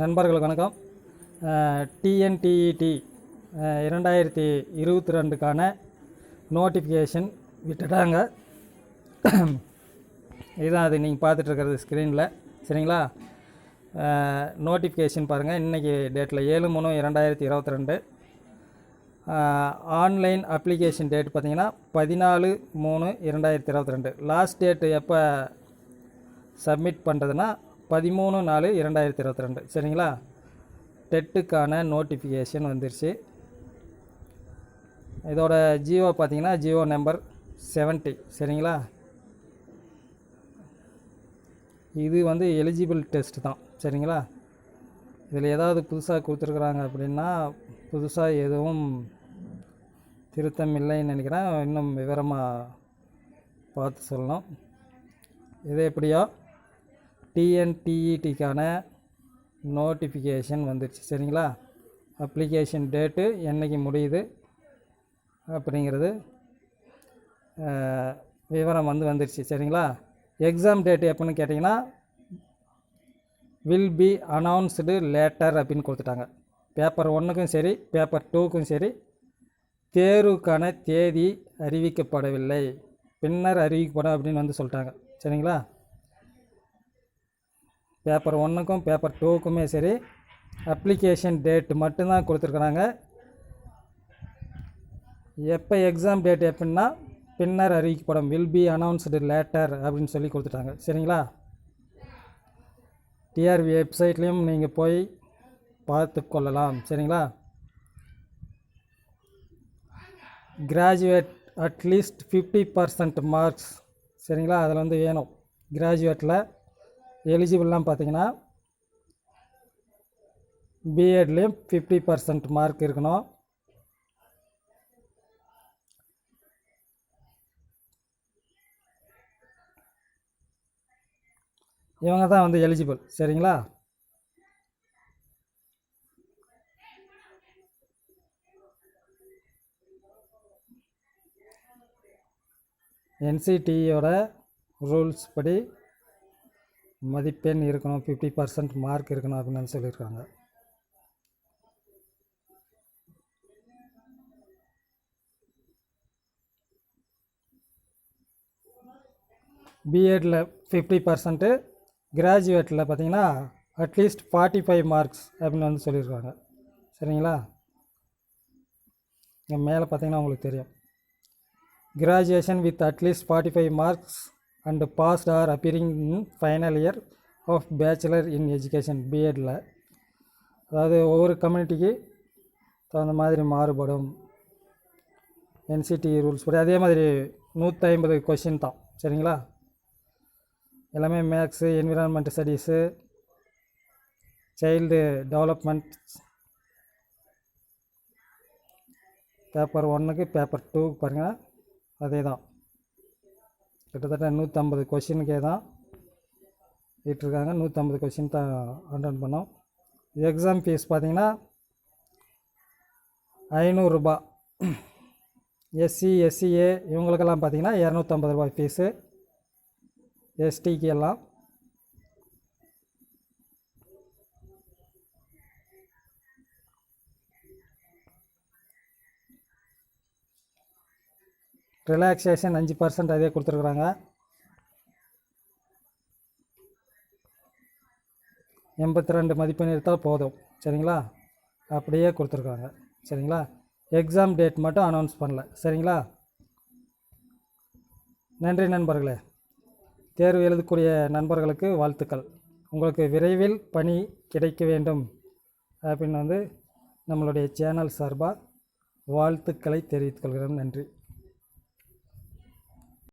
நண்பர்கள் வணக்கம். டிஎன்டிஇடி இரண்டாயிரத்தி இருபத்தி ரெண்டுக்கான நோட்டிஃபிகேஷன் விட்டுட்டாங்க. இதுதான் அது நீங்கள் பார்த்துட்ருக்கிறது ஸ்க்ரீனில் சரிங்களா? நோட்டிஃபிகேஷன் பாருங்கள் இன்றைக்கி டேட்டில் ஏழு மூணு இரண்டாயிரத்தி இருபத்தி ரெண்டு ஆன்லைன் அப்ளிகேஷன் டேட் பார்த்திங்கன்னா பதினாலு மூணு இரண்டாயிரத்தி இருபத்தி ரெண்டு லாஸ்ட் டேட்டு எப்போ சப்மிட் பண்ணுறதுன்னா பதிமூணு நாலு இரண்டாயிரத்தி இருபத்தி ரெண்டு. சரிங்களா? டெட்டுக்கான நோட்டிஃபிகேஷன் வந்துருச்சு. இதோட ஜியோ பார்த்தீங்கன்னா ஜியோ நம்பர் செவன்ட்டி. சரிங்களா? இது வந்து எலிஜிபிள் டெஸ்ட் தான். சரிங்களா? இதில் ஏதாவது புதுசாக கொடுத்துருக்குறாங்க அப்படின்னா புதுசாக எதுவும் திருத்தம் இல்லைன்னு நினைக்கிறேன். இன்னும் விவரமாக பார்த்து சொல்லணும். இது எப்படியோ டிஎன்டிஇடிக்கான நோட்டிஃபிகேஷன் வந்துடுச்சு சரிங்களா? அப்ளிகேஷன் டேட்டு என்றைக்கு முடியுது அப்படிங்கிறது விவரம் வந்து வந்துடுச்சு சரிங்களா? எக்ஸாம் டேட்டு எப்போன்னு கேட்டிங்கன்னா வில் பி அனௌன்ஸ்டு லேட்டர் அப்படின்னு கொடுத்துட்டாங்க. பேப்பர் ஒன்றுக்கும் சரி பேப்பர் டூக்கும் சரி தேர்வுக்கான தேதி அறிவிக்கப்படவில்லை. பின்னர் அறிவிக்கப்படும் அப்படின்னு வந்து சொல்லிட்டாங்க. சரிங்களா? பேப்பர் ஒன்றுக்கும் பேப்பர் டூக்குமே சரி அப்ளிகேஷன் டேட் மட்டும்தான் கொடுத்துருக்குறாங்க. எப்போ எக்ஸாம் டேட் எப்படின்னா பின்னர் அறிவிக்கப்படும் வில் பி அனௌன்ஸ்டு லேட்டர் அப்படின்னு சொல்லி கொடுத்துட்டாங்க. சரிங்களா? டிஆர்பி வெப்சைட்லேயும் நீங்கள் போய் பார்த்து கொள்ளலாம். சரிங்களா? Graduate at least fifty percent marks சரிங்களா? அதில் வந்து வேணும். கிராஜுவேட்டில் எலிஜிபிள்லாம் பார்த்தீங்கன்னா பிஎட்லேயும் ஃபிஃப்டி பர்சன்ட் மார்க் இருக்கணும். இவங்க தான் வந்து எலிஜிபிள் சரிங்களா? என்சிடியோட ரூல்ஸ் படி மதிப்பெண் இருக்கணும் ஃபிஃப்டி பர்சன்ட் மார்க் இருக்கணும் அப்படின்னு சொல்லியிருக்காங்க. பிஎட்டில் ஃபிஃப்டி பர்சன்ட்டு கிராஜுவேட்டில் பார்த்தீங்கன்னா அட்லீஸ்ட் ஃபார்ட்டி ஃபைவ் மார்க்ஸ் அப்படின்னு வந்து சொல்லியிருக்காங்க. சரிங்களா? இங்கே மேலே பார்த்தீங்கன்னா உங்களுக்கு தெரியும். Graduation with at least forty five marks and passed or appearing in final year of bachelor in education பிஎட்டில் அதாவது ஒவ்வொரு கம்யூனிட்டிக்கு தகுந்த மாதிரி மாறுபடும். என்சிடி ரூல்ஸ் படி. அதே மாதிரி நூற்றி ஐம்பது கொஷின் தான். சரிங்களா? எல்லாமே maths environment studies child development paper ஒன்றுக்கு பேப்பர் டூக்கு பாருங்கள் அதே தான். கிட்டத்தட்ட நூற்றம்பது கொஷினுக்கே தான் விட்டுருக்காங்க நூற்றம்பது கொஷின் தான் அட்டன் பண்ணோம். எக்ஸாம் ஃபீஸ் பார்த்திங்கன்னா ஐநூறுரூபா எஸ்சி எஸ்சிஏ இவங்களுக்கெல்லாம் பார்த்திங்கன்னா இரநூத்தம்பது ரூபாய் ஃபீஸு. எஸ்டிக்கு எல்லாம். ரிலாக்ஸேஷன் அஞ்சு பர்சன்ட் அதே கொடுத்துருக்குறாங்க. எண்பத்தி ரெண்டு மதிப்பெண் எடுத்தால் போதும். சரிங்களா? அப்படியே கொடுத்துருக்காங்க. சரிங்களா? எக்ஸாம் டேட் மட்டும் அனௌன்ஸ் பண்ணல. சரிங்களா? நன்றி நண்பர்களே. தேர்வு எழுதக்கூடிய நண்பர்களுக்கு வாழ்த்துக்கள். உங்களுக்கு விரைவில் பணி கிடைக்க வேண்டும். அப்படின்னு வந்து நம்மளுடைய சேனல் சார்பாக வாழ்த்துக்களை தெரிவித்துக் கொள்கிறோம். நன்றி.